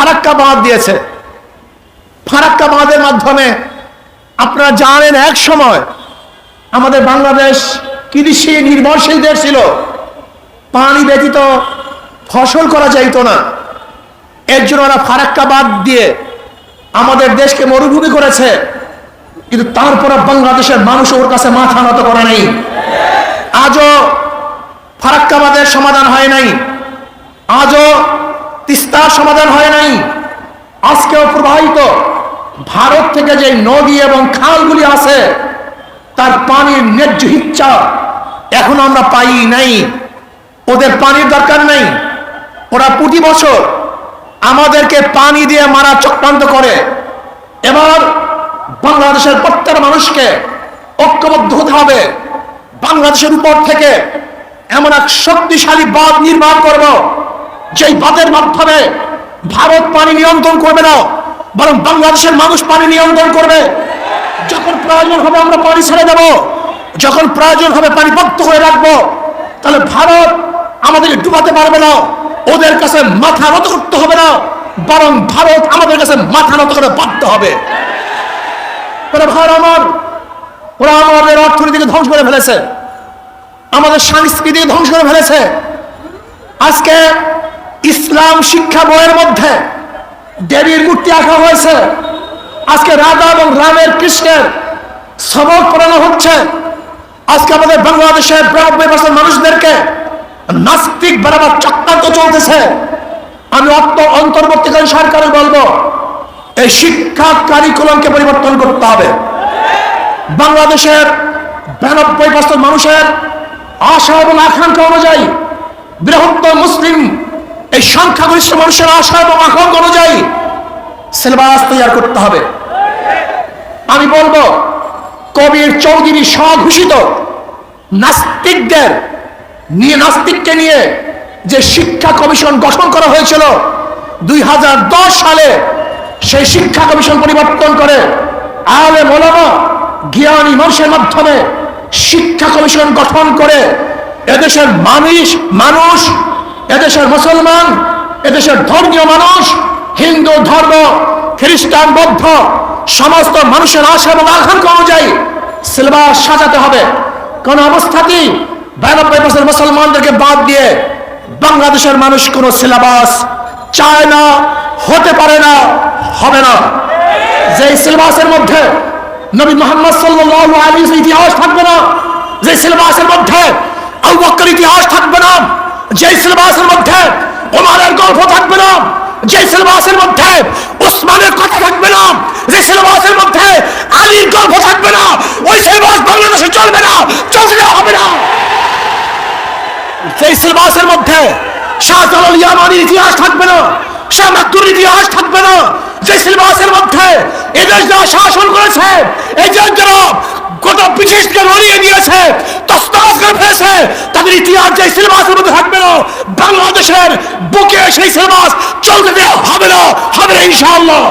ফারাক্কা বাঁধ দিয়েছে। ফারাক্কা বাঁধের মাধ্যমে আপনারা জানেন এক সময় আমাদের বাংলাদেশ কৃষি নির্ভরশীল দেশ ছিল। পানি ব্যতীত ফসল করা যাইত না। এর জন্য ওরা ফারাক্কা বাদ দিয়ে আমাদের দেশকে মরুভূমি করেছে। কিন্তু তারপরে বাংলাদেশের মানুষ ওর কাছে মাথা নত করে নেই। আজও ফারাক্কাবাদের সমাধান হয় নাই আজও তিস্তার সমাধান হয় নাই আজকেও প্রবাহিত। ভারত থেকে যে নদী এবং খালগুলি আছে, তার পানির ন্যায্য ইচ্ছা এখন আমরা পাই নাই। ওদের পানির দরকার নাই। ওরা প্রতি বছর আমাদেরকে পানি দিয়ে মারা চক্রান্ত করে। এবার বাংলাদেশের প্রত্যেক মানুষকে ঐক্যবদ্ধ হতে হবে। বাংলাদেশের উপর থেকে এমন এক শক্তিশালী বাঁধ নির্মাণ করব, যেই বাঁধের মাধ্যমে ভারত পানি নিয়ন্ত্রণ করবে না, বরং বাংলাদেশের মানুষ পানি নিয়ন্ত্রণ করবে। যখন প্রয়োজন হবে আমরা পানি ছেড়ে দেব, যখন প্রয়োজন হবে পানি বদ্ধ করে রাখব, তাহলে ভারত আমাদেরকে ডুবাতে পারবে না, ওদের কাছে মাথা নত করতে হবে না, বরং ভারত আমাদের কাছে মাথা নত করে বাধ্য হবে। ভাই, আমার, ওরা আমাদের অর্থনীতিকে ধ্বংস করে ফেলেছে, আমাদের সংস্কৃতি ধ্বংস করে ফেলেছে। আজকে ইসলাম শিক্ষা বইয়ের মধ্যে দেবীর মূর্তি আঁকা হয়েছে। আজকে রাধা এবং রামের কৃষ্ণের সবক পড়ানো হচ্ছে। আজকে আমাদের বাংলাদেশের বিরানব্বই পার্সেন্ট মানুষদেরকে নাস্তিক বরাবর চক্রান্ত চলতেছে। আমি অত্য অন্তর্বর্তীকালীন সরকারে বলব, এই শিক্ষা কারিকুলামকে পরিবর্তন করতে হবে। বাংলাদেশের বিরানব্বই পার্সেন্ট মানুষের আশা এবং আকাঙ্ক্ষা অনুযায়ী বৃহত্তর মুসলিম এই সংখ্যাগরিষ্ঠ মানুষের আশা এবং আকাঙ্ক্ষা অনুযায়ী সিলেবাস তৈরি করতে হবে। আমি বলব, কবির চৌধুরী স্বঘোষিত নাস্তিকদের নিয়ে নাস্তিককে নিয়ে যে শিক্ষা কমিশন গঠন করা হয়েছিল দুই হাজার দশ সালে, সেই শিক্ষা কমিশন পরিবর্তন করে আলে মোলামা জ্ঞানী মানুষের মাধ্যমে শিক্ষা কমিশন গঠন করে এদেশের মানুষ মানুষ এদেশের মুসলমান, এদেশের ধর্মীয় মানুষ, হিন্দু, ধর্ম, খ্রিস্টান, বৌদ্ধ, সমস্ত মানুষের আশা এবং আকাঙ্ক্ষা অনুযায়ী সিলেবাস সাজাতে হবে। কোন অবস্থাতেই বিরানব্বই বছর মুসলমানদেরকে বাদ দিয়ে বাংলাদেশের মানুষ কোন সিলেবাস চায় না, হতে পারে না, হবে না। যে সিলেবাসের মধ্যে নবী মোহাম্মদ আলাইহি ওয়াসাল্লাম ইতিহাস থাকবে না যে সিলেবাসের মধ্যে বকর ইতিহাস থাকবে না যে সিলেবাসের মধ্যে ওমরের গল্প থাকবে না যে সিলেবাসের মধ্যে উসমানের কথা থাকবে না যে সিলেবাসের মধ্যে আলীর গল্প থাকবে না, ওই সিলেবাস বাংলাদেশে চলবে না, চলতে হবে না। সেই সিলেবাসের মধ্যে শাহজালাল ইয়ামানির ইতিহাস থাকবে না, শাহ মাকতুর ইতিহাস থাকবে না যে সিলেবাসের মধ্যে এদেশ যারা শাসন করেছে, এই যারা গোটা ব্রিটিশকে লড়িয়ে দিয়েছে তসতাস হয়েছে তাদের ইতিহাস যে সিলেবাসের মধ্যে থাকবে না, বাংলাদেশের বুকে সেই সিলেবাস চলতে দেওয়া হবে না, হবে ইনশাআল্লাহ।